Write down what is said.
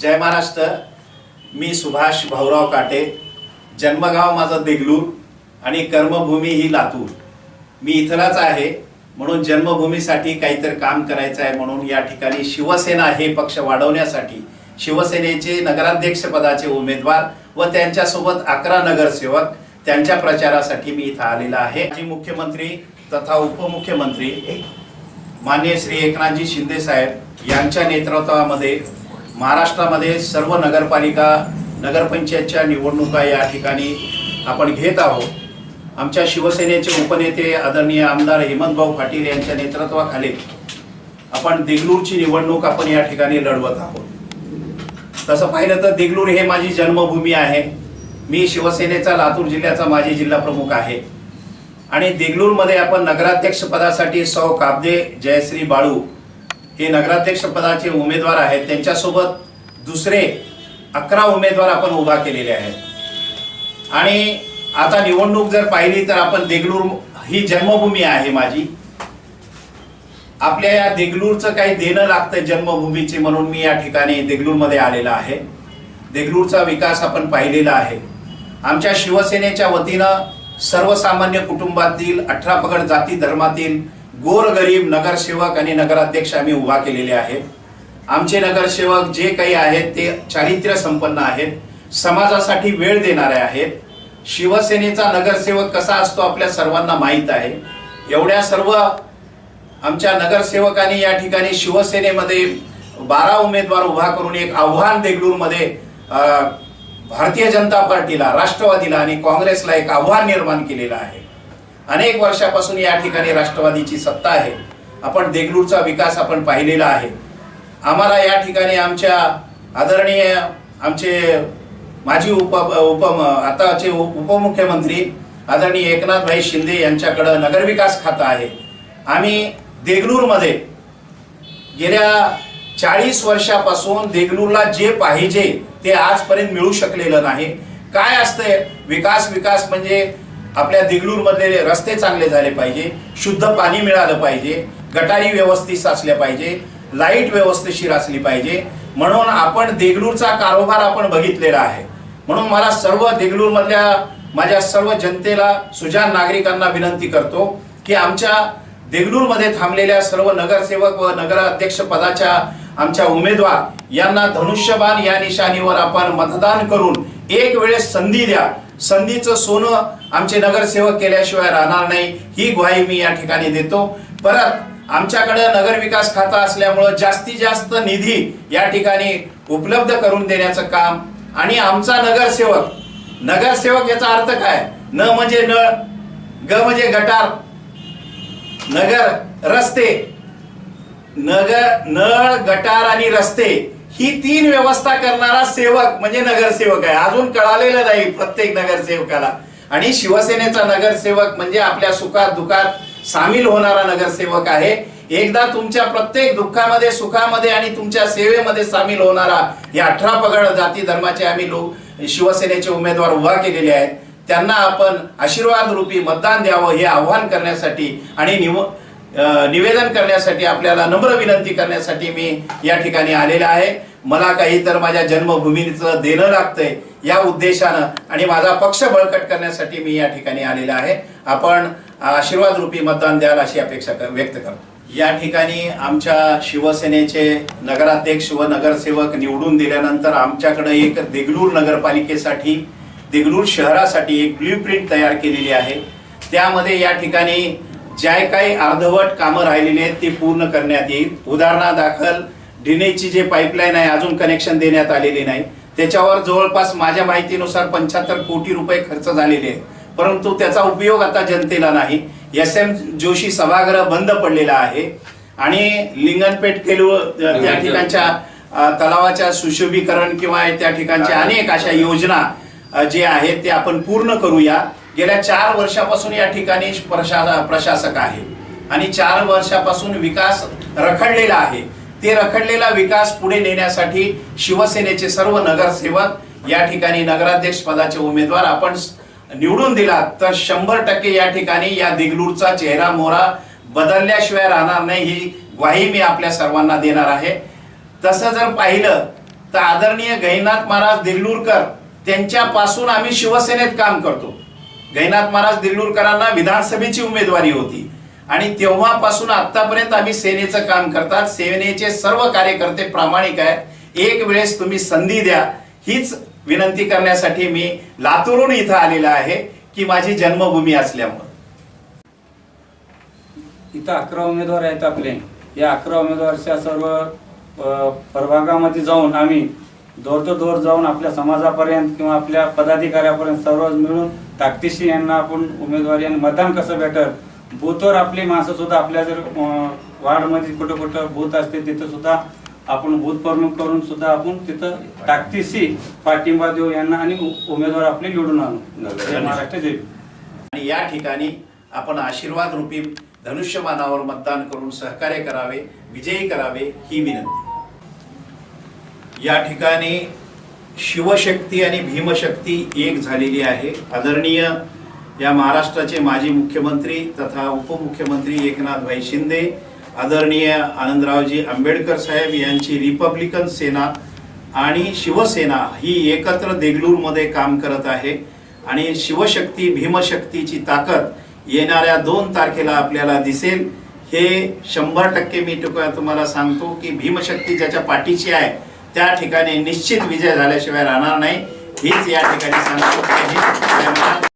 जय महाराष्ट्र. मी सुभाष भाऊराव काटे. जन्मगाव माझं देगलूर आणि कर्मभूमी ही लातूर. मी इथलाच आहे म्हणून जन्मभूमीसाठी काहीतरी काम करायचं आहे म्हणून या ठिकाणी शिवसेना हे पक्ष वाढवण्यासाठी शिवसेनेचे नगराध्यक्षपदाचे उमेदवार व त्यांच्यासोबत अकरा नगरसेवक त्यांच्या प्रचारासाठी मी इथं आलेला आहे. माजी मुख्यमंत्री तथा उपमुख्यमंत्री माननीय श्री एकनाथजी शिंदे साहेब यांच्या नेतृत्वामध्ये महाराष्ट्रामध्ये सर्व नगरपालिका नगरपंचायतच्या निवडणुका या ठिकाणी आपण घेत आहोत. आमच्या शिवसेनेचे उपनेते आदरणीय आमदार हेमंतभाऊ पाटील यांच्या नेतृत्वाखाली आपण देगलूरची निवडणूक आपण या ठिकाणी लढवत आहोत. तसं पाहिलं तर देगलूर हे माझी जन्मभूमी आहे. मी शिवसेनेचा लातूर जिल्ह्याचा माजी जिल्हा प्रमुख आहे. आणि देगलूरमध्ये आपण नगराध्यक्ष पदासाठी सौ काबदे जयश्री बाळू हे नगराध्यक्ष पदाचे उमेदवार आहेत. त्यांच्यासोबत दुसरे अकरा उमेदवार आपण उभा केलेले आहेत. आणि आता निवडणूक जर पाहिली तर आपण देगलूर ही जन्मभूमी आहे माझी. आपल्या या देगलूरचं काही देणं लागतं जन्मभूमीचे म्हणून मी या ठिकाणी देगलूरमध्ये आलेला आहे. देगलूरचा विकास आपण पाहिलेला आहे. आमच्या शिवसेनेच्या वतीनं सर्वसामान्य कुटुंबातील अठरा पगड जाती धर्मातील गोरगरीब नगरसेवक आणि नगराध्यक्ष आम्ही उभा केलेले आहेत. आमचे नगरसेवक जे काही आहेत ते चारित्र्य संपन्न आहेत. समाजासाठी वेळ देणारे आहेत. शिवसेनेचा नगरसेवक कसा असतो आपल्या सर्वांना माहीत आहे. एवढ्या सर्व आमच्या नगरसेवकांनी या ठिकाणी शिवसेनेमध्ये बारा उमेदवार उभा करून एक आव्हान देगलूरमध्ये भारतीय जनता पार्टीला राष्ट्रवादीला आणि काँग्रेसला एक आव्हान निर्माण केलेलं आहे. अनेक वर्षापासून या ठिकाणी राष्ट्रवादीची सत्ता आहे. आपण देगलूरचा विकास आपण पाहिलेला आहे. आम्हाला या ठिकाणी आमच्या आदरणीय आमचे माजी उप उप आताचे उप- उपमुख्यमंत्री आदरणीय एकनाथभाई शिंदे यांच्याकडं नगरविकास खातं आहे. आम्ही देगलूरमध्ये गेल्या चाळीस वर्षापासून देगलूरला जे पाहिजे ते आजपर्यंत मिळू शकलेलं नाही. काय असतंय? विकास विकास म्हणजे आपल्या देगलूरमधले रस्ते चांगले झाले पाहिजे शुद्ध पाणी मिळालं पाहिजे गटारी व्यवस्थित असल्या पाहिजे लाइट व्यवस्थेशीर असली पाहिजे. म्हणून आपण देगलूरचा कारोबार आपण बघितलेला आहे. म्हणून मला सर्व देगलूरमधल्या माझ्या सर्व जनतेला सुजान नागरिकांना विनंती करतो की आमच्या देगलूरमध्ये थांबलेल्या सर्व नगरसेवक व नगराध्यक्ष पदाच्या आमच्या उमेदवार यांना धनुष्यबाण या निशाणीवर आपण मतदान करून एक वेळेस संधी द्या. संधीचं सोनं आमचे नगरसेवक केल्याशिवाय राहणार नाही. ही ग्वाही मी या ठिकाणी देतो. परत आमच्याकडे नगर विकास खाता असल्यामुळं जास्तीत जास्त निधी या ठिकाणी उपलब्ध करून देण्याचं काम आणि आमचा नगरसेवक नगरसेवक याचा अर्थ काय? न म्हणजे नळ ग म्हणजे गटार नगर रस्ते नगर नळ गटार आणि रस्ते ही तीन व्यवस्था करणारा सेवक म्हणजे नगरसेवक आहे. अजून कळालेलं नाही प्रत्येक नगरसेवकाला. आणि शिवसेनेचा नगरसेवक म्हणजे आपल्या सुखात दुःखात सामील होणारा नगरसेवक आहे. एकदा तुमच्या प्रत्येक दुःखामध्ये सुखामध्ये आणि तुमच्या सेवेमध्ये सामील होणारा या अठरा पगड जाती धर्माचे आम्ही लोक शिवसेनेचे उमेदवार उभा केलेले आहेत. त्यांना आपण आशीर्वाद रूपी मतदान द्यावं हे आव्हान करण्यासाठी आणि निव निवेदन करण्यासाठी आपल्याला नम्र विनंती करण्यासाठी मी या ठिकाणी आलेला आहे. मला काही तर माझ्या जन्मभूमीचं देणं लागतंय या उद्देशानं आणि माझा पक्ष बळकट करण्यासाठी मी या ठिकाणी आलेला आहे. आपण आशीर्वाद रूपी मतदान द्याल अशी अपेक्षा कर- व्यक्त करतो. या ठिकाणी आमच्या शिवसेनेचे नगराध्यक्ष व नगरसेवक निवडून दिल्यानंतर आमच्याकडे एक देगलूर नगरपालिकेसाठी देगलूर शहरासाठी एक ब्ल्यू प्रिंट तयार केलेली आहे. त्यामध्ये या ठिकाणी ज्या काही अर्धवट कामं राहिलेली आहेत ती पूर्ण करण्यात येईल. उदाहरणादाखल ड्रेनेजची जे पाईपलाईन आहे अजून कनेक्शन देण्यात आलेले नाही. त्याच्यावर जवळपास माझ्या माहितीनुसार पंच्याहत्तर कोटी रुपये खर्च झालेले आहेत. परंतु त्याचा उपयोग आता जनतेला नाही. एस एम जोशी सभागृह बंद पडलेला आहे. आणि लिंगनपेठ केलू त्या ठिकाणच्या तलावाच्या सुशोभीकरण किंवा त्या ठिकाणच्या अनेक अशा योजना जे आहेत ते आपण पूर्ण करूया. गेल्या चार वर्षापासून या ठिकाणी प्रशा प्रशासक आहे. आणि चार वर्षापासून विकास रखडलेला आहे. ते रखडलेला विकास पुढे नेण्यासाठी शिवसेनेचे सर्व नगरसेवक या ठिकाणी नगराध्यक्ष पदाचे उमेदवार आपण निवडून दिला तर शंभर टक्के या ठिकाणी या दिगलूरचा चेहरा मोहरा बदलल्याशिवाय राहणार नाही ही ग्वाही मी आपल्या सर्वांना देणार आहे. तसं जर पाहिलं तर आदरणीय गहिनाथ महाराज दिल्लूरकर त्यांच्यापासून आम्ही शिवसेनेत काम करतो. गहिनाथ महाराज दिल्लूरकरांना विधानसभेची उमेदवारी होती. आणि तेव्हापासून आतापर्यंत आम्ही सेनेचं काम करतात. सेनेचे सर्व कार्यकर्ते प्रामाणिक आहेत. एक वेळेस तुम्ही संधी द्या. हीच विनंती करण्यासाठी मी लातूरून इथं आलेला आहे की माझी जन्मभूमी असल्यामुळे. इथं अकरा उमेदवार आहेत आपले. या अकरा उमेदवारच्या सर्व प्रभागामध्ये जाऊन आम्ही दोर तो दोर जाऊन आपल्या समाजापर्यंत किंवा आपल्या पदाधिकाऱ्यापर्यंत सर्व मिळून ताकदीशी यांना आपण उमेदवारी आणि मतदान कसं भेटत बूथवर आपली माणसं सुद्धा आपल्या जर अ, वार्डमध्ये कुठं कुठं बूथ असते तिथं सुद्धा आपण बूथ प्रमुख करून सुद्धा आपण तिथं ताकदीशी पाठिंबा देऊ यांना आणि उमेदवार आपले निवडून आणू. जय महाराष्ट्र जय भीम. आणि या ठिकाणी आपण आशीर्वाद रूपी धनुष्यबाणावर मतदान करून सहकार्य करावे विजयी करावे ही विनंती. या ठिकाणी शिवशक्ती आणि भीमशक्ती एक झालेली आहे. आदरणीय या महाराष्ट्राचे माजी मुख्यमंत्री तथा उपमुख्यमंत्री एकनाथभाई शिंदे आदरणीय आनंदरावजी आंबेडकर साहेब यांची रिपब्लिकन सेना आणि शिवसेना ही एकत्र देगलूरमध्ये काम करत आहे. आणि शिवशक्ती भीमशक्तीची ताकद येणाऱ्या दोन तारखेला आपल्याला दिसेल. हे शंभर टक्के मी तुका- तुम्हाला सांगतो की भीमशक्ती ज्याच्या पाठीची आहे त्या ठिकाणी निश्चित विजय झाल्याशिवाय राहणार नाही. हीच या ठिकाणी सांगतो.